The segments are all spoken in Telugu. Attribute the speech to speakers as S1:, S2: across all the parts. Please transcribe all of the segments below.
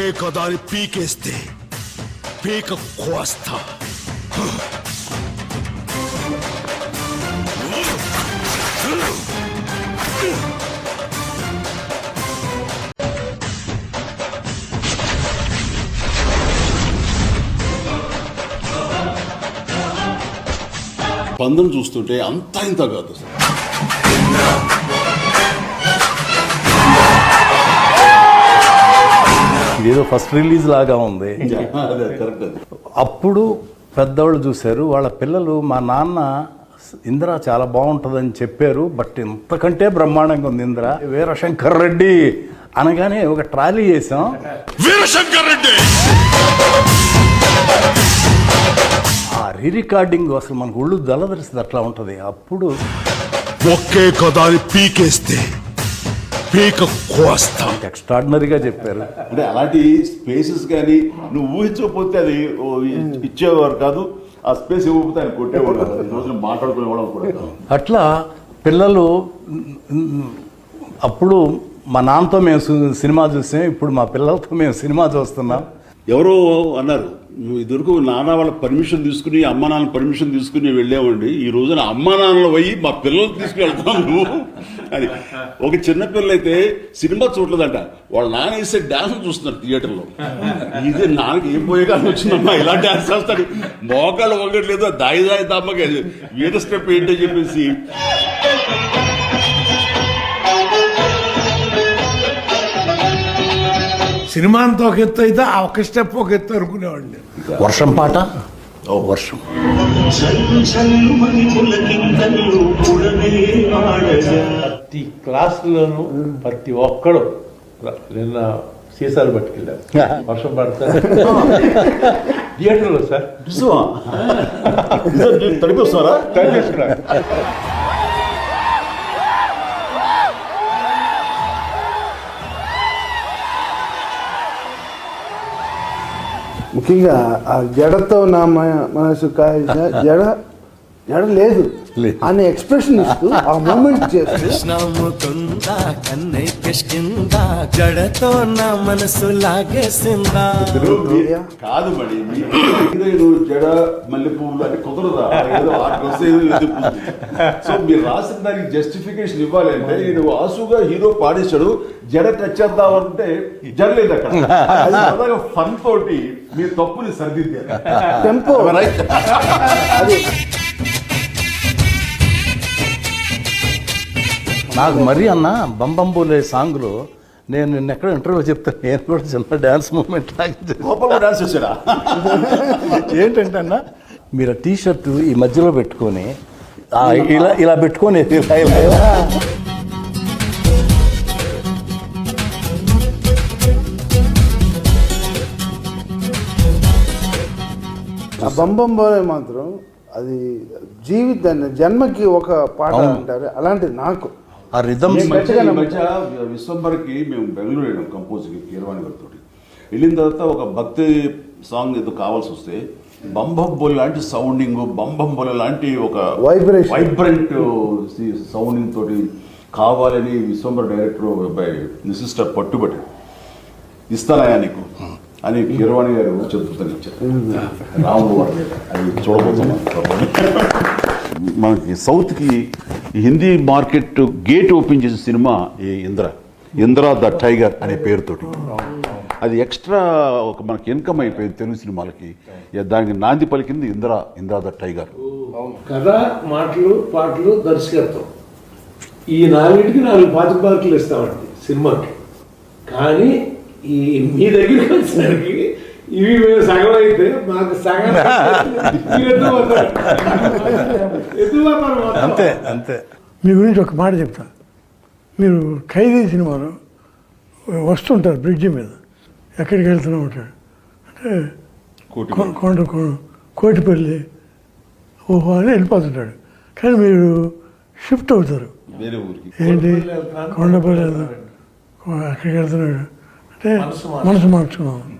S1: ఒకే కదాని పీకేస్తే పీక కోస్తా
S2: పందం చూస్తుంటే అంత ఇంత కాదు అసలు.
S3: ఇదేదో ఫస్ట్ రిలీజ్ లాగా ఉంది. అప్పుడు పెద్దవాళ్ళు చూశారు వాళ్ళ పిల్లలు మా నాన్న ఇందిర చాలా బాగుంటుందని చెప్పారు బట్ ఇంతకంటే బ్రహ్మాండంగా ఉంది ఇందిర. వీరశంకర్ రెడ్డి అనగానే ఒక ట్రాలీ చేసాం
S1: వీరశంకర్ రెడ్డి!
S3: ఆ రీ రికార్డింగ్ అసలు మనకు ఒళ్ళు దళదరిస్తుంది అట్లా ఉంటుంది. అప్పుడు
S1: ఒకే కదాని పీకేస్తే పీక కోస్తా.
S3: ఎక్స్ట్రాడినరీగా చెప్పారు.
S2: అంటే అలాంటి స్పేసెస్ కానీ నువ్వు ఊహించకపోతే అది ఓ ఇచ్చేవారు కాదు ఆ స్పేస్ ఇవ్వకపోతే ఆయన కొట్టేవాడు కాదు. ఈ రోజున మాట్లాడుకునేవాడు కూడా.
S3: అట్లా పిల్లలు అప్పుడు మా నాన్నతో మేము సినిమా చూసాం ఇప్పుడు మా పిల్లలతో మేము సినిమా చూస్తున్నాం.
S2: ఎవరో అన్నారు నువ్వు ఇదివరకు నాన్న వాళ్ళ పర్మిషన్ తీసుకుని అమ్మ నాన్న పర్మిషన్ తీసుకుని వెళ్ళామండి ఈ రోజున అమ్మ నాన్నలు పోయి మా పిల్లలు తీసుకువెళ్తాం నువ్వు. అని ఒక చిన్న పిల్ల అయితే సినిమా చూడలేదంట. వాళ్ళ నాన్న వేసే డాన్స్ చూస్తున్నారు థియేటర్లో. ఇది నాన్నకి ఏం పోయేగానే వచ్చిందమ్మా ఇలా డాన్స్ చేస్తాడు. మోకాళ్ళు వంగట్లేదు దాయి దాయి దమ్మకి వీద స్టెప్ ఏంటో చెప్పేసి.
S4: సినిమా అంతా ఒక ఎత్తు అయితే ఆ ఒక స్టెప్ ఒక ఎత్తు అనుకునేవాడిని.
S3: వర్షం పాట? ఓ వర్షం.
S5: ప్రతి క్లాసులోనూ ప్రతి ఒక్కడు నిన్న సీసాలు పట్టుకెళ్ళారు. వర్షం పడతా థియేటర్లో సార్.
S2: తడిపి వస్తారా
S6: ముఖ్యంగా ఆ జడతో నా మన మనసు కాయ జడ లేదు.
S3: లేదు.
S6: అనే ఎక్స్ప్రెషన్ ఇస్తూ ఆ మూమెంట్
S7: కన్నయ్య కిష్కింద జడతో నా మనసు లాగేసిందా?
S2: కాదు మరి. జడ మల్లె పువ్వులు అని కుదరదా ఏదో ఆ డ్రెస్ ఏదో ఎదుగుతుంది సో మీరు రాసిన దానికి జస్టిఫికేషన్ ఇవ్వాలి అంటే నేను ఆసుగా హీరో పాడేశాడు. జడ టచ్ చేద్దామంటే జడ లేదు అక్కడ. ఫన్ తోటి మీ తప్పుని సరిదిద్దారు.
S6: టెంపో అది
S3: నాకు మరీ అన్న బంబంబోలే సాంగ్లో నేను నిన్న ఎక్కడ ఇంటర్వ్యూ చెప్తాను నేను కూడా చిన్న డ్యాన్స్ మూమెంట్.
S2: గోపాల్ డాన్స్ చేశాడా
S3: ఏంటంటే అన్న మీరు టీ షర్ట్ ఈ మధ్యలో పెట్టుకొని ఆ, ఇలా ఇలా పెట్టుకొని ఇలా ఇలా ఇలా.
S6: ఆ బంబం బోలే మాత్రం అది జీవితాన్ని జన్మకి ఒక పాట. అంటారు అలాంటిది నాకు
S3: ఆ రిథమ్
S2: ఈ మధ్య విశ్వంబర్కి మేము బెంగళూరు వెళ్ళాం కంపోజ్కి కీరవాణి గారితో. వెళ్ళిన తర్వాత ఒక భక్తి సాంగ్ ఏదో కావాల్సి వస్తే బంబంబోలి లాంటి సౌండింగ్ బంబంబోలి లాంటి ఒక
S6: Vibration.
S2: వైబ్రెంట్ సౌండింగ్ తోటి కావాలని విశ్వంబర్ డైరెక్టర్ బై సిస్టర్ పట్టుబట్టి ఇస్తానయా నీకు అని కీరవాణి గారు చెప్తాను ఇచ్చారు రాముడు వారు అది చూడబోతున్నాం. మనకి సౌత్కి హిందీ మార్కెట్ గేట్ ఓపెన్ చేసిన సినిమా ఈ ఇంద్ర. ఇంద్ర ద టైగర్ అనే పేరుతోటి. అది ఎక్స్ట్రా ఒక మనకి ఇన్కమ్ అయిపోయింది తెలుగు సినిమాలకి. దానికి నాంది పలికింది ఇంద్ర ఇంద్ర ద టైగర్.
S5: కథ మాటలు పాటలు దర్శకత్వం. ఈ నాలుగింటికి నాలుగు పాతిక పాటలు ఇస్తామండి సినిమాకి. కానీ ఈ మీ దగ్గరికి వచ్చేసరికి ఇవి మేము సగం అయితే మాకు సగం.
S3: అంతే అంతే.
S4: మీ గురించి ఒక మాట చెప్తా. మీరు ఖైదీ సినిమాలో వస్తుంటారు బ్రిడ్జి మీద. ఎక్కడికి వెళ్తున్నాం ఉంటాడు అంటే కొ- కొండ కొ- కోటిపల్లి ఓహో అని వెళ్ళిపోతుంటాడు. కానీ మీరు షిఫ్ట్ అవుతారు.
S2: వేరే ఊరికి.
S4: ఏంటి?
S5: కొండపల్లి.
S4: అక్కడికి వెళ్తున్నాడు. అంటే.
S5: మనసు
S4: మార్చుకున్నాం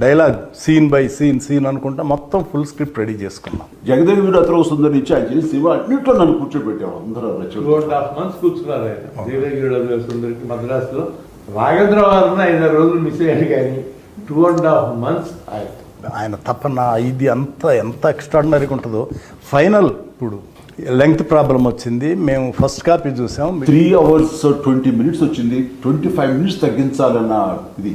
S3: Dialogue scene by scene scene అనుకుంటా మొత్తం ఫుల్ స్క్రిప్ట్ రెడీ చేసుకున్నాం.
S2: జగదేవి వీరు అతను సుందరి నుంచి ఆయన అన్నింటిలో నన్ను కూర్చోబెట్టాడు అందరూ
S5: టూ
S2: రచనలు
S5: అండ్ హాఫ్ మంత్స్ కూర్చున్నారు ఆయన సుందరికి మద్రాసులో రాఘేంద్ర వారిని ఐదారు రోజులు మిస్ అయ్యాడు కానీ టూ అండ్ హాఫ్ మంత్స్ ఆయన
S3: ఆయన తపన ఇది అంత ఎంత ఎక్స్ట్రాడినరీగా ఉంటుందో. ఫైనల్ ఇప్పుడు లెంగ్త్ ప్రాబ్లం వచ్చింది. మేము ఫస్ట్ కాపీ చూసాం.
S2: త్రీ అవర్స్ ట్వంటీ మినిట్స్ వచ్చింది. ట్వంటీ ఫైవ్ మినిట్స్ తగ్గించాలన్న ఇది.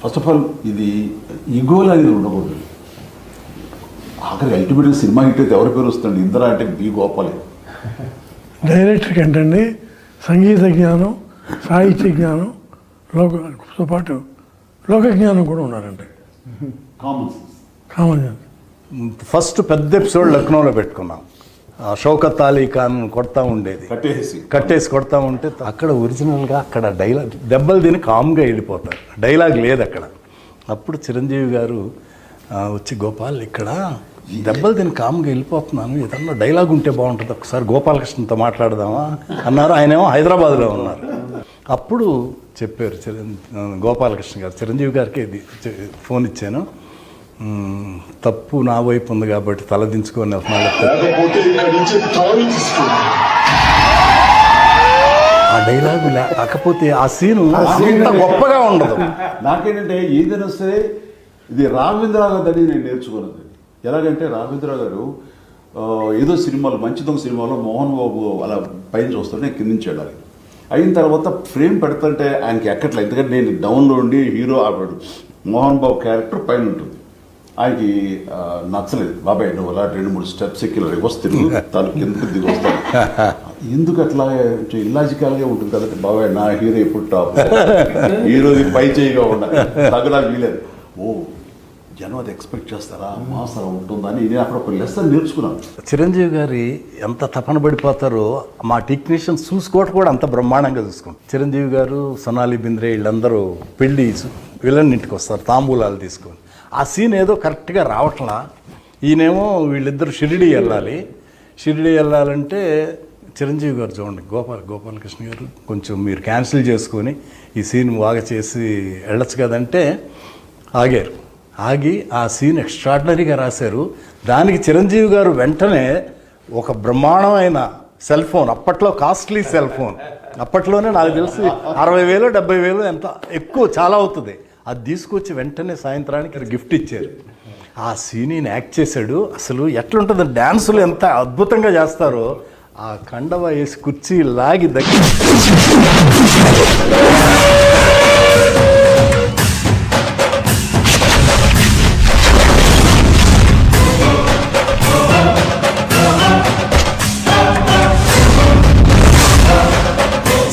S2: ఫస్ట్ ఆఫ్ ఆల్ ఇది ఈగోలు అనేది ఉండకూడదు. ఆఖరి అల్టిమేట్గా సినిమా హిట్ అయితే ఎవరి పేరు వస్తుంది? ఇందిరా అంటే బి గోపాలే.
S4: డైరెక్టర్కి ఏంటండి? సంగీత జ్ఞానం సాహిత్య జ్ఞానం లోకతో పాటు లోక జ్ఞానం కూడా ఉన్నారండి.
S2: Common
S4: common sense.
S3: ఫస్ట్ పెద్ద ఎపిసోడ్ లక్నోలో పెట్టుకున్నాం. షౌకత్ అలీ ఖాన్ కొడతా ఉండేది.
S2: కట్టేసి.
S3: కట్టేసి కొడతా ఉంటే అక్కడ ఒరిజినల్గా అక్కడ డైలాగ్ దెబ్బలు తిని కామ్గా వెళ్ళిపోతారు. డైలాగ్ లేదు అక్కడ. అప్పుడు చిరంజీవి గారు వచ్చి గోపాల్ ఇక్కడ దెబ్బలు తిని కామ్గా వెళ్ళిపోతున్నాను. ఏదన్నా డైలాగ్ ఉంటే బాగుంటుంది. ఒకసారి గోపాలకృష్ణతో మాట్లాడదామా? అన్నారు. ఆయనేమో హైదరాబాద్లో ఉన్నారు. అప్పుడు చెప్పారు చిరం గోపాలకృష్ణ గారు. చిరంజీవి గారికి ఫోన్ ఇచ్చాను. "మ్మ్, తప్పు నా వైపు ఉంది కాబట్టి తలదించుకొని
S1: తీసుకో
S3: ఆ డైలాగు లేకపోతే ఆ సీను అంత గొప్పగా ఉండదు.
S2: నాకేంటంటే ఏదైనా సరే ఇది రాఘవేంద్ర గారి నేను నేర్చుకున్నది. ఎలాగంటే రాఘవేంద్ర గారు ఏదో సినిమాలో మంచి దొంగ సినిమాలో మోహన్ బాబు అలా పైన చూస్తుంటే కింద నుంచి వెళ్ళాలి. అయిన తర్వాత ఫ్రేమ్ పెడుతుంటే ఆయనకి ఎక్కట్లేదు. ఎందుకంటే నేను డౌన్లో ఉండి హీరో ఆడాడు మోహన్ బాబు క్యారెక్టర్ పైన ఉంటుంది. ఆయనకి నచ్చలేదు. బాబాయ్ నువ్వు అలా రెండు మూడు స్టెప్స్ ఎక్కి రివర్స్ తిరుగు. తను కిందకి దిగి వస్తాను ఎందుకు అట్లా ఇల్లాజికల్గా ఉంటుంది కదంటే బాబాయ్ నా హీరో ఎప్పుడు టాప్ హీరోది పై చేయిగా ఉండాలి తగ్గడానికి వీలేదు ఓ జనం అది ఎక్స్పెక్ట్ చేస్తారా? మాసం ఉంటుందా? అని నేను అక్కడ ఒక లెసన్ నేర్చుకున్నాను.
S3: చిరంజీవి గారి ఎంత తపన పడిపోతారో మా టెక్నీషియన్స్ చూసుకోవటం కూడా అంత బ్రహ్మాండంగా చూసుకుంటాం చిరంజీవి గారు సొనాలి బింద్రే వీళ్ళందరూ పెళ్ళి విలన్ ఇంటికి వస్తారు తాంబూలాలు తీసుకొని. ఆ సీన్ ఏదో కరెక్ట్గా రావట్లా. ఈయనేమో వీళ్ళిద్దరు షిరిడి వెళ్ళాలి. షిరిడి వెళ్ళాలంటే చిరంజీవి గారు చూడండి గోపాల్ గోపాలకృష్ణ గారు కొంచెం మీరు క్యాన్సిల్ చేసుకొని ఈ సీన్ బాగా చేసి వెళ్ళొచ్చు కదంటే ఆగారు. ఆగి ఆ సీన్ ఎక్స్ట్రాడినరీగా రాశారు. దానికి చిరంజీవి గారు వెంటనే ఒక బ్రహ్మాండమైన సెల్ ఫోన్ అప్పట్లో కాస్ట్లీ సెల్ ఫోన్. అప్పట్లోనే నాకు తెలిసి అరవై వేలు డెబ్బై వేలు ఎంత ఎక్కువ చాలా అవుతుంది. అది తీసుకొచ్చి వెంటనే సాయంత్రానికి గిఫ్ట్ ఇచ్చారు. ఆ సీన్ ఈయన యాక్ట్ చేశాడు. అసలు ఎట్లుంటుంది? డ్యాన్సులు ఎంత అద్భుతంగా చేస్తారో ఆ కండవ వేసి కుర్చీ లాగి దగ్గర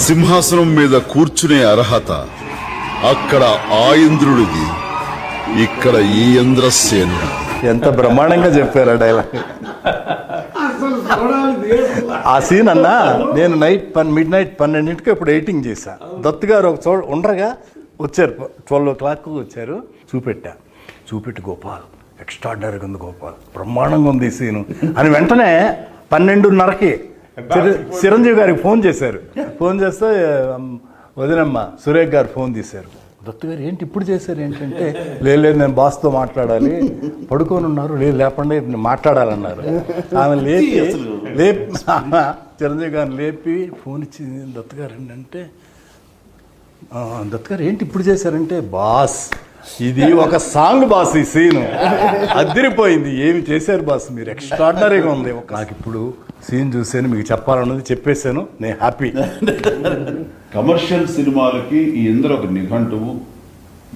S1: సింహాసనం మీద కూర్చునే అర్హత. అక్కడ ఆ ఇంద్రుడిది ఇక్కడ ఈ ఇంద్రసేనుడు.
S3: ఎంత బ్రహ్మాండంగా చెప్పారు ఆ డైలాగ్ ఆ సీన్ అన్నా నేను నైట్ పన్ మిడ్ నైట్ పన్నెండింటికి ఇప్పుడు ఎయిటింగ్ చేశా. దత్తు గారు ఒక చోట ఉండగా వచ్చారు. ట్వెల్వ్ ఓ క్లాక్ వచ్చారు. చూపెట్టా. చూపెట్టి గోపాల్ ఎక్స్ట్రాడినరీగా ఉంది గోపాల్. బ్రహ్మాండంగా ఉంది ఈ సీను అని వెంటనే పన్నెండున్నరకి చిరంజీవి గారికి ఫోన్ చేశారు. ఫోన్ చేస్తే వదినమ్మ సురేఖ్ గారు ఫోన్ తీశారు. దత్తు గారు ఏంటి ఇప్పుడు చేశారు ఏంటంటే? లేదు లేదు నేను బాస్తో మాట్లాడాలి. పడుకొని ఉన్నారు. లేదు లేకుండా నేను మాట్లాడాలన్నారు. ఆమె లేపి లేపి చిరంజీవి గారిని లేపి ఫోన్ ఇచ్చి దత్తు గారు ఏంటంటే "ఆ, దత్ గారు ఏంటి ఇప్పుడు చేశారంటే బాస్ ఇది ఒక సాంగ్ బాస్ ఈ సీన్. అదిరిపోయింది ఏమి చేశారు బాస్? మీరు ఎక్స్ట్రాడినరీగా ఉంది. ఒక- నాకు ఇప్పుడు సీన్ చూసాను మీకు చెప్పాలన్నది చెప్పేశాను. నేను హ్యాపీ
S2: కమర్షియల్ సినిమాలకి ఈ ఇంద్ర ఒక నిఘంటువు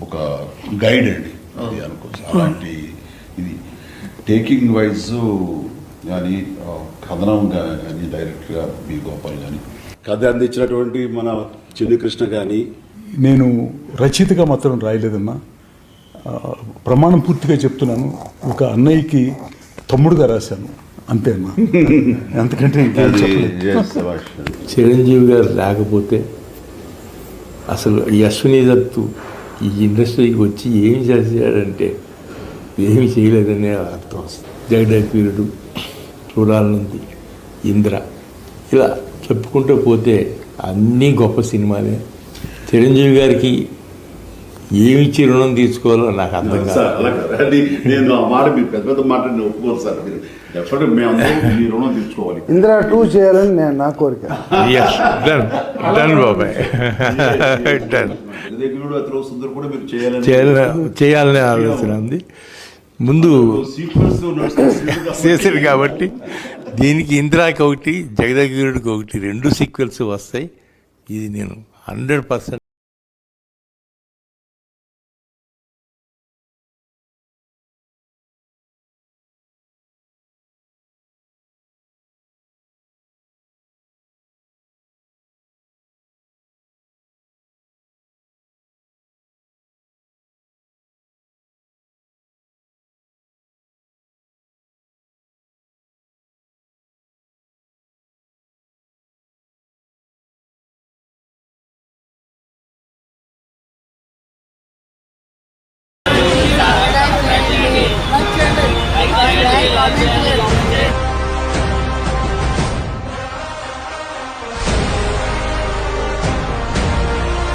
S2: ఒక గైడ్ అండి. అది అనుకోవచ్చు అలాంటి ఇది. టేకింగ్ వైజ్ కానీ కథనం కానీ డైరెక్ట్గా బి గోపాల్ కానీ కథ అందించినటువంటి మన చిన్ని కృష్ణ కానీ
S8: నేను రచయితగా మాత్రం రాయలేదమ్మా. ఆ, ప్రమాణం పూర్తిగా చెప్తున్నాను. ఒక అన్నయ్యకి తమ్ముడుగా రాశాను. అంతే అమ్మా. అంతకంటే
S5: చిరంజీవి గారు లేకపోతే అసలు ఈ అశ్విని దత్తు ఈ ఇండస్ట్రీకి వచ్చి ఏమి చేశాడంటే ఏమి చేయలేదనే అర్థం వస్తుంది జగడపీరుడు చూడాలనుంది ఇంద్ర. ఇలా చెప్పుకుంటూ పోతే అన్నీ గొప్ప సినిమాలే. చిరంజీవి గారికి ఏమిచ్చి రుణం తీసుకోవాలో నాకు అర్థం
S2: సార్
S5: కాదు.
S2: నేను ఆ మాట మీరు పెద్ద పెద్ద మాట ఒప్పుకోరు సార్. మీరు రుణం తీర్చుకోవాలి
S6: ఇందిరా టూ చేయాలని నేను నా కోరిక.
S5: డన్ డన్ బాబాయ్. డన్
S2: చేయాలని
S5: ఆలోచన ఉంది. ముందు చేశారు కాబట్టి దీనికి ఇందిరాకి ఒకటి జగదగిరుడికి ఒకటి రెండు సీక్వెల్స్ వస్తాయి. ఇది నేను హండ్రెడ్ పర్సెంట్